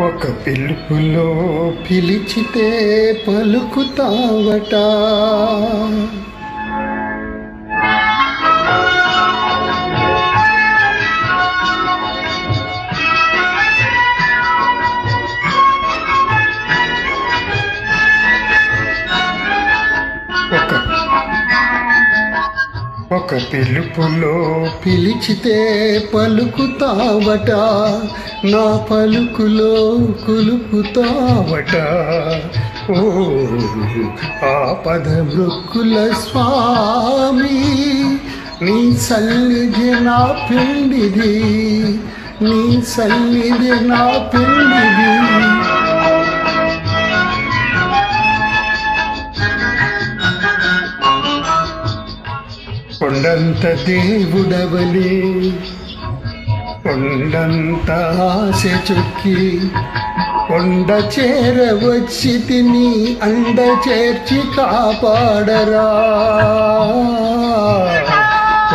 ఒక పిలుపులో పిలిచితే పలుకుతావట. ఒక పిలుపులో పిలిచితే పలుకుతావట నా పలుకులో కులుకుతావట ఓ ఆపద మృక్కుల స్వామి నీ సన్నిధి నా పిండిది నీ సన్నిధి నా పిండిది. కొండంత దేవుడవని కొండంత ఆశ చొక్కి కొండ చేర వచ్చి తిని అండ చేర్చి కాపాడరా.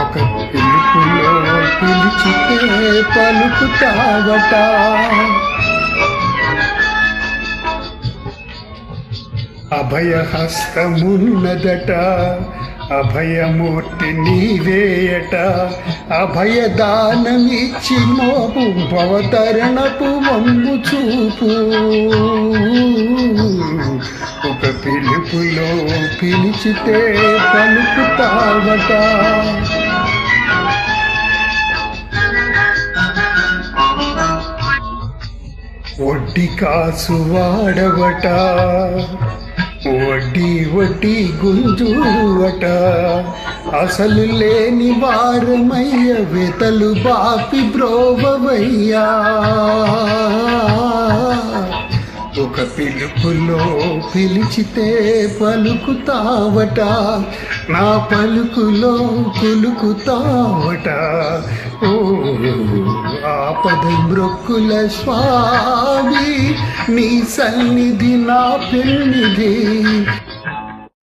ఒక పిలుపులో పిలిచితే పలుకుతావట. అభయహస్తమున్నదట అభయమూర్తి నీవేయట అభయదానమిచ్చి మోపు భవతరణపు వంగు చూపు. ఒక పిలుపులో పిలిచితే పలుకుతావట. వడ్డీ కాసు వాడవట. వడ్డీ వడ్డీ గుంజువట అసలు లేని వారమయ్య వెతలు బాపి బ్రోవయ్యా ఒక పిలుపులో పిలిచితే పలుకుతావట. నా పలుకులో కులుకుతావట ఓ ఆపద మృక్కుల స్వామి నీ సన్నిధి నా పెన్నిధి.